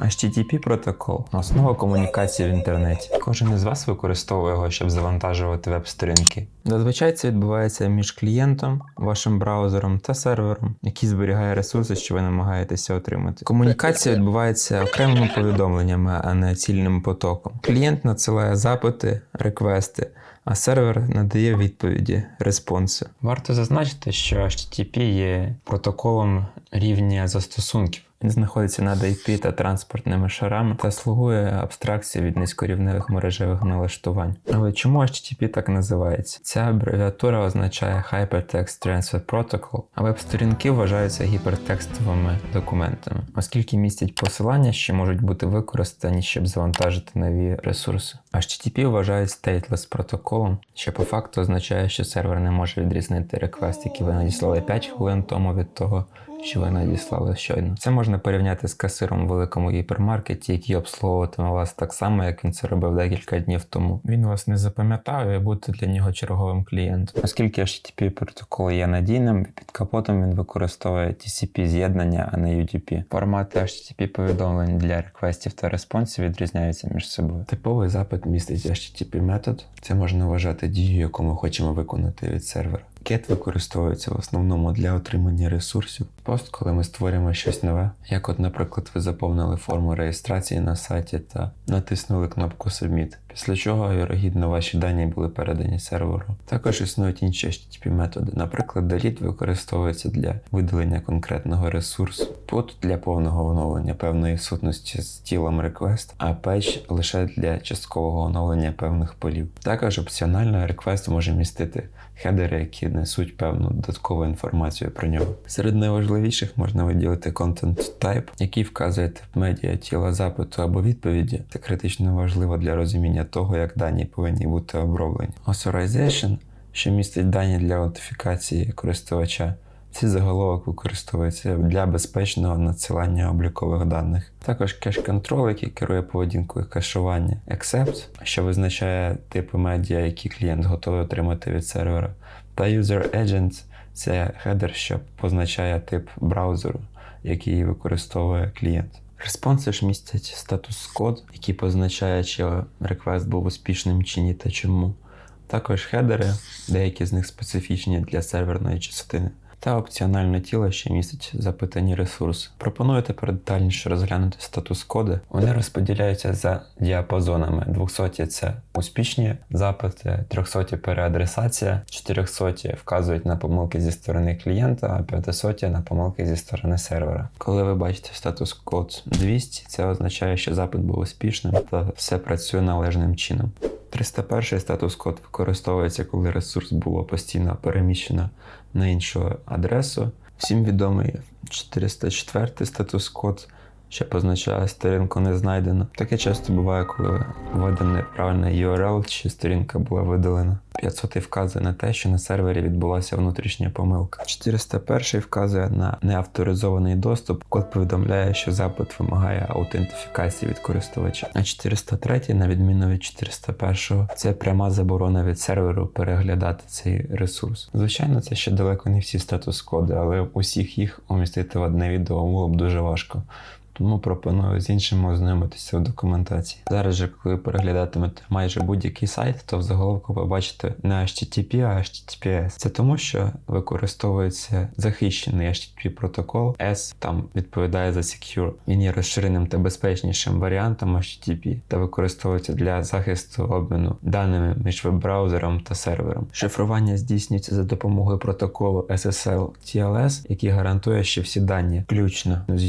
HTTP протокол основа комунікації в інтернеті. Кожен із вас використовує його, щоб завантажувати веб-сторінки. Зазвичай це відбувається між клієнтом, вашим браузером та сервером, який зберігає ресурси, що ви намагаєтеся отримати. Комунікація відбувається окремими повідомленнями, а не цільним потоком. Клієнт надсилає запити, реквести. А сервер надає відповіді, респонси. Варто зазначити, що HTTP є протоколом рівня застосунків. Він знаходиться над IP та транспортними шарами та слугує абстракції від низькорівневих мережевих налаштувань. Але чому HTTP так називається? Ця абревіатура означає Hypertext Transfer Protocol, а веб-сторінки вважаються гіпертекстовими документами, оскільки містять посилання, що можуть бути використані, щоб завантажити нові ресурси. HTTP вважають stateless протоколом, що по факту означає, що сервер не може відрізнити реквест, який ви надіслали 5 хвилин тому від того, що ви надіслали щойно. Це можна порівняти з касиром в великому гіпермаркеті, який обслуговуватиме вас так само, як він це робив декілька днів тому. Він вас не запам'ятав і буде для нього черговим клієнтом. Оскільки HTTP протокол є надійним, під капотом він використовує TCP з'єднання, а не UDP. Формати HTTP повідомлень для реквестів та респонсів відрізняються між собою. Типовий запит містить HTTP метод. Це можна вважати дією, яку ми хочемо виконати від сервера. Get використовується в основному для отримання ресурсів. Пост, коли ми створюємо щось нове, як от, наприклад, ви заповнили форму реєстрації на сайті та натиснули кнопку Submit, після чого, вірогідно, ваші дані були передані серверу. Також існують інші HTTP методи. Наприклад, delete використовується для видалення конкретного ресурсу, put для повного оновлення певної сутності з тілом request, а patch лише для часткового оновлення певних полів. Також опціонально request може містити хедери, які несуть певну додаткову інформацію про нього. Серед найважливіших можна виділити Content Type, який вказує тип медіа тіла запиту або відповіді. Це критично важливо для розуміння того, як дані повинні бути оброблені. Authorization, що містить дані для аутентифікації користувача. Цей заголовок використовується для безпечного надсилання облікових даних. Також кеш-контрол, який керує поведінкою кешування, Accept, що визначає типи медіа, які клієнт готовий отримати від сервера, та User Agent це хедер, що позначає тип браузеру, який використовує клієнт. Респонси містять статус-код, який позначає, чи реквест був успішним чи ні та чому. Також хедери, деякі з них специфічні для серверної частини та опціональне тіло, що містить запитані ресурси. Пропоную тепер детальніше розглянути статус-коди. Вони розподіляються за діапазонами. 200 це успішні запити, 300 переадресація, 400 вказують на помилки зі сторони клієнта, а 500 на помилки зі сторони сервера. Коли ви бачите статус-код 200, це означає, що запит був успішним та все працює належним чином. 301 статус-код використовується, коли ресурс було постійно переміщено на іншу адресу. Всім відомий 404 статус-код, що позначає сторінку не знайдено. Таке часто буває, коли введений правильний URL чи сторінка була видалена. 500 вказує на те, що на сервері відбулася внутрішня помилка. 401 вказує на неавторизований доступ. Код повідомляє, що запит вимагає аутентифікації від користувача. А 403, на відміну від 401, це пряма заборона від серверу переглядати цей ресурс. Звичайно, це ще далеко не всі статус-коди, але усіх їх умістити в одне відео було б дуже важко. Тому пропоную з іншими ознайомитися в документації. Зараз же, коли переглядатимете майже будь-який сайт, то в заголовку побачите не HTTP, а HTTPS. Це тому, що використовується захищений HTTP протокол S, там відповідає за Secure. Він є розширеним та безпечнішим варіантом HTTP та використовується для захисту обміну даними між веб-браузером та сервером. Шифрування здійснюється за допомогою протоколу SSL TLS, який гарантує, що всі дані, включно з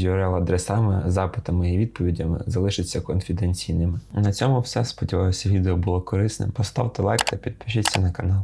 Запитами і відповідями, залишаться конфіденційними. На цьому все. Сподіваюся, відео було корисним. Поставте лайк та підпишіться на канал.